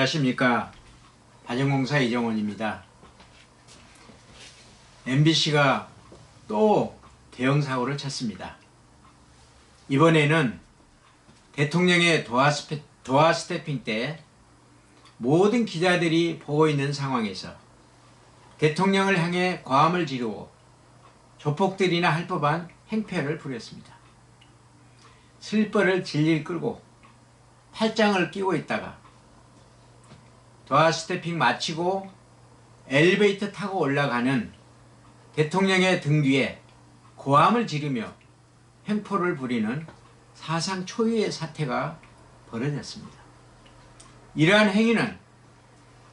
안녕하십니까 바전공사 이정원입니다. MBC가 또 대형 사고를 쳤습니다. 이번에는 대통령의 도하, 스페, 도하 스태핑 때 모든 기자들이 보고 있는 상황에서 대통령을 향해 과음을 지르고 조폭들이나 할 법한 행패를 부렸습니다. 슬퍼를 질질 끌고 팔짱을 끼고 있다가 도하 스태핑 마치고 엘리베이터 타고 올라가는 대통령의 등 뒤에 고함을 지르며 횡포를 부리는 사상 초유의 사태가 벌어졌습니다. 이러한 행위는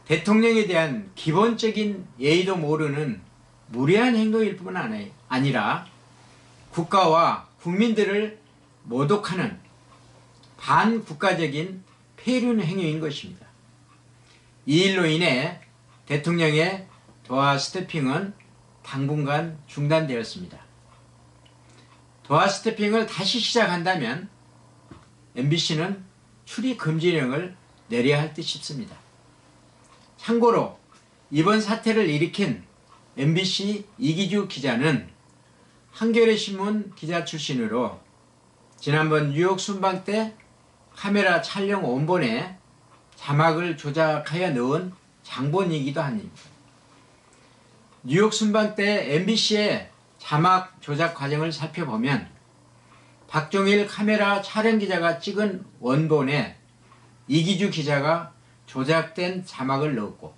대통령에 대한 기본적인 예의도 모르는 무례한 행동일 뿐 아니라 국가와 국민들을 모독하는 반국가적인 폐륜 행위인 것입니다. 이 일로 인해 대통령의 도하 스태핑은 당분간 중단되었습니다. 도하 스태핑을 다시 시작한다면 MBC는 출입 금지령을 내려야 할 듯 싶습니다. 참고로 이번 사태를 일으킨 MBC 이기주 기자는 한겨레 신문 기자 출신으로 지난번 뉴욕 순방 때 카메라 촬영 원본에 자막을 조작하여 넣은 장본이기도 합니다. 뉴욕 순방 때 MBC의 자막 조작 과정을 살펴보면 박종일 카메라 촬영 기자가 찍은 원본에 이기주 기자가 조작된 자막을 넣었고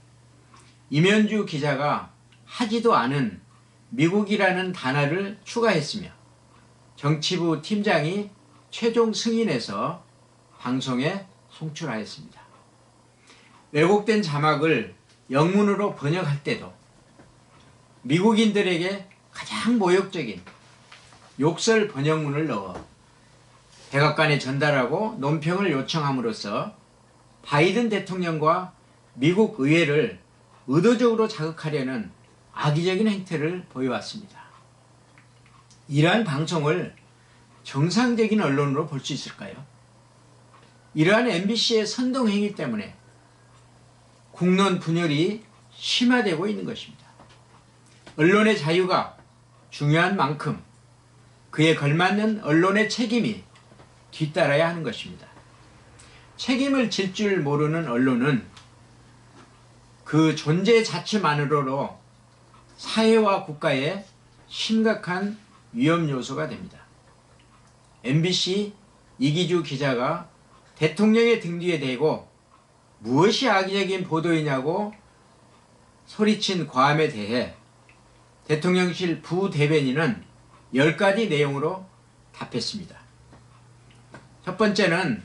임현주 기자가 하지도 않은 미국이라는 단어를 추가했으며 정치부 팀장이 최종 승인해서 방송에 송출하였습니다. 왜곡된 자막을 영문으로 번역할 때도 미국인들에게 가장 모욕적인 욕설 번역문을 넣어 백악관에 전달하고 논평을 요청함으로써 바이든 대통령과 미국 의회를 의도적으로 자극하려는 악의적인 행태를 보여왔습니다. 이러한 방송을 정상적인 언론으로 볼 수 있을까요? 이러한 MBC의 선동행위 때문에 국론 분열이 심화되고 있는 것입니다. 언론의 자유가 중요한 만큼 그에 걸맞는 언론의 책임이 뒤따라야 하는 것입니다. 책임을 질 줄 모르는 언론은 그 존재 자체만으로도 사회와 국가에 심각한 위험 요소가 됩니다. MBC 이기주 기자가 대통령의 등 뒤에 대고 무엇이 악의적인 보도이냐고 소리친 과함에 대해 대통령실 부대변인은 10가지 내용으로 답했습니다. 첫 번째는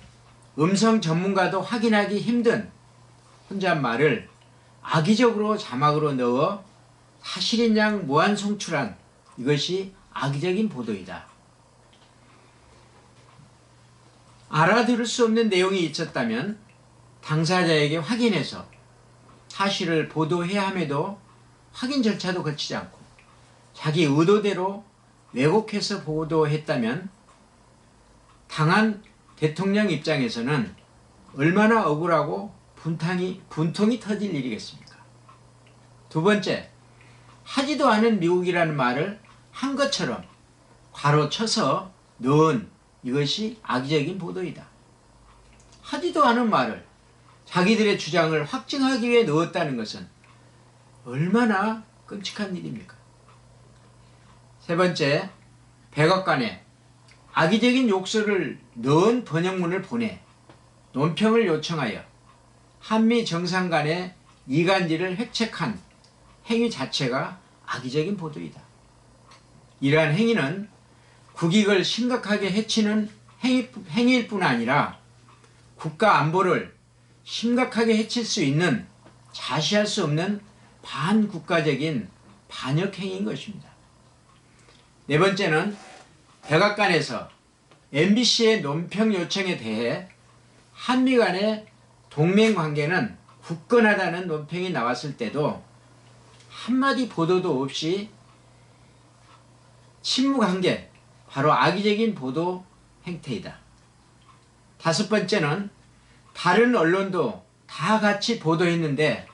음성 전문가도 확인하기 힘든 혼잣말을 악의적으로 자막으로 넣어 사실인 양 무한 송출한 이것이 악의적인 보도이다. 알아들을 수 없는 내용이 있었다면 당사자에게 확인해서 사실을 보도해야 함에도 확인 절차도 거치지 않고 자기 의도대로 왜곡해서 보도했다면 당한 대통령 입장에서는 얼마나 억울하고 분탕이, 분통이 터질 일이겠습니까? 두 번째, 하지도 않은 미국이라는 말을 한 것처럼 괄호 쳐서 넣은 이것이 악의적인 보도이다. 하지도 않은 말을 자기들의 주장을 확증하기 위해 넣었다는 것은 얼마나 끔찍한 일입니까? 세 번째, 백악관에 악의적인 욕설을 넣은 번역문을 보내 논평을 요청하여 한미 정상 간의 이간질을 획책한 행위 자체가 악의적인 보도이다. 이러한 행위는 국익을 심각하게 해치는 행위, 행위일 뿐 아니라 국가 안보를 심각하게 해칠 수 있는 자시할 수 없는 반국가적인 반역 행위인 것입니다. 네 번째는 백악관에서 MBC의 논평 요청에 대해 한미 간의 동맹 관계는 굳건하다는 논평이 나왔을 때도 한마디 보도도 없이 침묵한 게 바로 악의적인 보도 행태이다. 다섯 번째는 다른 언론도 다 같이 보도했는데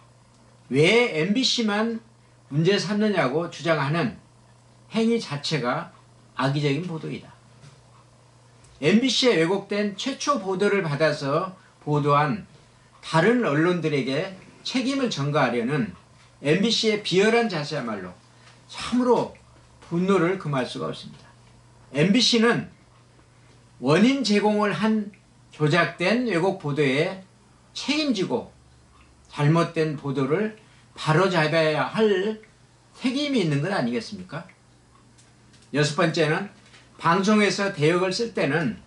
왜 MBC만 문제 삼느냐고 주장하는 행위 자체가 악의적인 보도이다. MBC에 왜곡된 최초 보도를 받아서 보도한 다른 언론들에게 책임을 전가하려는 MBC의 비열한 자세야말로 참으로 분노를 금할 수가 없습니다. MBC는 원인 제공을 한 조작된 왜곡 보도에 책임지고 잘못된 보도를 바로잡아야 할 책임이 있는 건 아니겠습니까? 여섯 번째는 방송에서 대역을 쓸 때는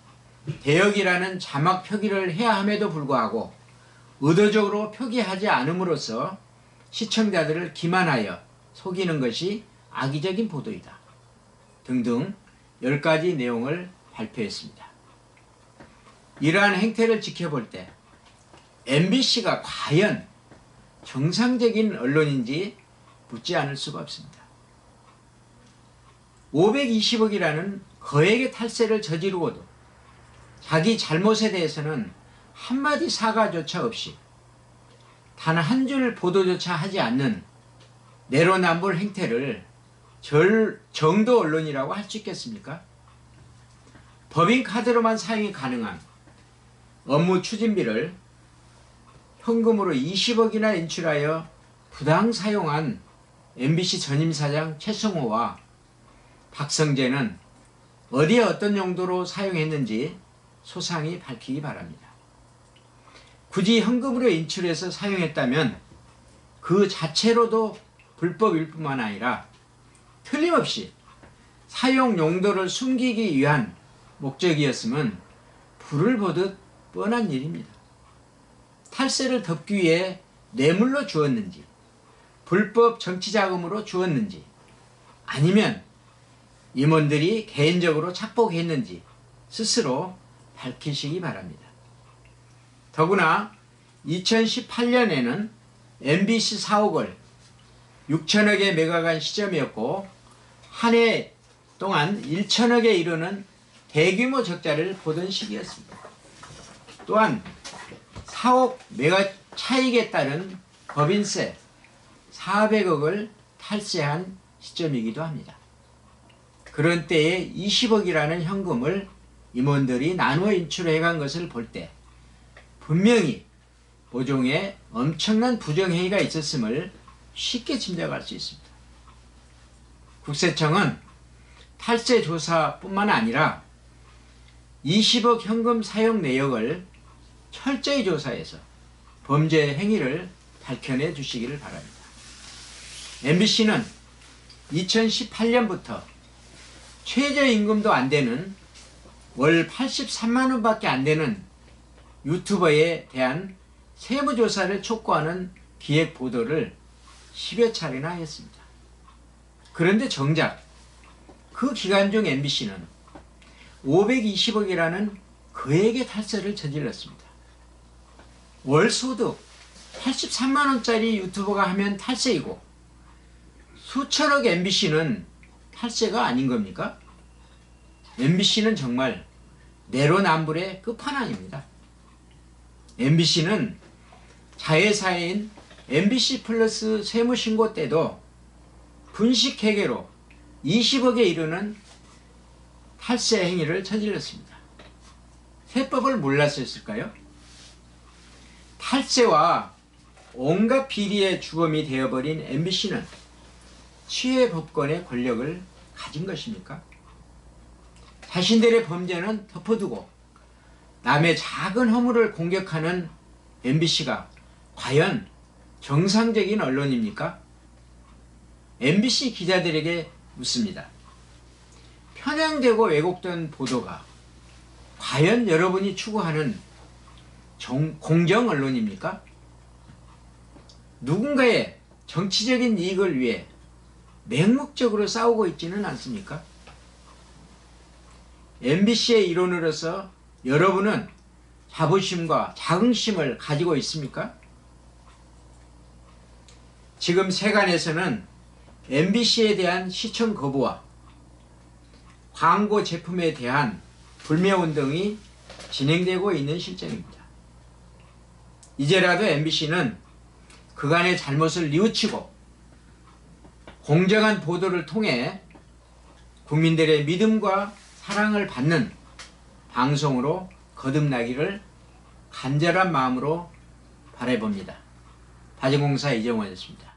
대역이라는 자막 표기를 해야 함에도 불구하고 의도적으로 표기하지 않음으로써 시청자들을 기만하여 속이는 것이 악의적인 보도이다. 등등 10가지 내용을 발표했습니다. 이러한 행태를 지켜볼 때 MBC가 과연 정상적인 언론인지 묻지 않을 수가 없습니다. 520억이라는 거액의 탈세를 저지르고도 자기 잘못에 대해서는 한마디 사과조차 없이 단 한 줄 보도조차 하지 않는 내로남불 행태를 절, 정도 언론이라고 할 수 있겠습니까? 법인카드로만 사용이 가능한 업무 추진비를 현금으로 20억이나 인출하여 부당 사용한 MBC 전임사장 최성호와 박성재는 어디에 어떤 용도로 사용했는지 소상히 밝히기 바랍니다. 굳이 현금으로 인출해서 사용했다면 그 자체로도 불법일 뿐만 아니라 틀림없이 사용 용도를 숨기기 위한 목적이었으면 불을 보듯 뻔한 일입니다. 탈세를 덮기 위해 뇌물로 주었는지 불법 정치자금으로 주었는지 아니면 임원들이 개인적으로 착복했는지 스스로 밝히시기 바랍니다. 더구나 2018년에는 MBC 사옥을 6천억에 매각한 시점이었고 한 해 동안 1천억에 이르는 대규모 적자를 보던 시기였습니다. 또한 사옥 매각 차익에 따른 법인세 400억을 탈세한 시점이기도 합니다. 그런 때에 20억이라는 현금을 임원들이 나누어 인출해 간 것을 볼 때 분명히 보종에 엄청난 부정행위가 있었음을 쉽게 짐작할 수 있습니다. 국세청은 탈세 조사뿐만 아니라 20억 현금 사용 내역을 철저히 조사해서 범죄 행위를 밝혀내 주시기를 바랍니다. MBC는 2018년부터 최저임금도 안 되는 월 83만 원 밖에 안 되는 유튜버에 대한 세무조사를 촉구하는 기획 보도를 10여 차례나 했습니다. 그런데 정작 그 기간 중 MBC는 520억이라는 그에게 탈세를 저질렀습니다. 월 소득 83만 원짜리 유튜버가 하면 탈세이고 수천억 MBC는 탈세가 아닌 겁니까? MBC는 정말 내로남불의 끝판왕입니다. MBC는 자회사인 MBC 플러스 세무신고 때도 분식회계로 20억에 이르는 탈세 행위를 저질렀습니다. 세법을 몰랐었을까요? 탈세와 온갖 비리의 주범이 되어버린 MBC는 취해 법권의 권력을 가진 것입니까? 자신들의 범죄는 덮어두고 남의 작은 허물을 공격하는 MBC가 과연 정상적인 언론입니까? MBC 기자들에게 묻습니다. 편향되고 왜곡된 보도가 과연 여러분이 추구하는 정, 공정 언론입니까? 누군가의 정치적인 이익을 위해 맹목적으로 싸우고 있지는 않습니까? MBC의 일원으로서 여러분은 자부심과 자긍심을 가지고 있습니까? 지금 세간에서는 MBC에 대한 시청 거부와 광고 제품에 대한 불매운동이 진행되고 있는 실정입니다. 이제라도 MBC는 그간의 잘못을 뉘우치고 공정한 보도를 통해 국민들의 믿음과 사랑을 받는 방송으로 거듭나기를 간절한 마음으로 바라봅니다. 바지공사 이정원이었습니다.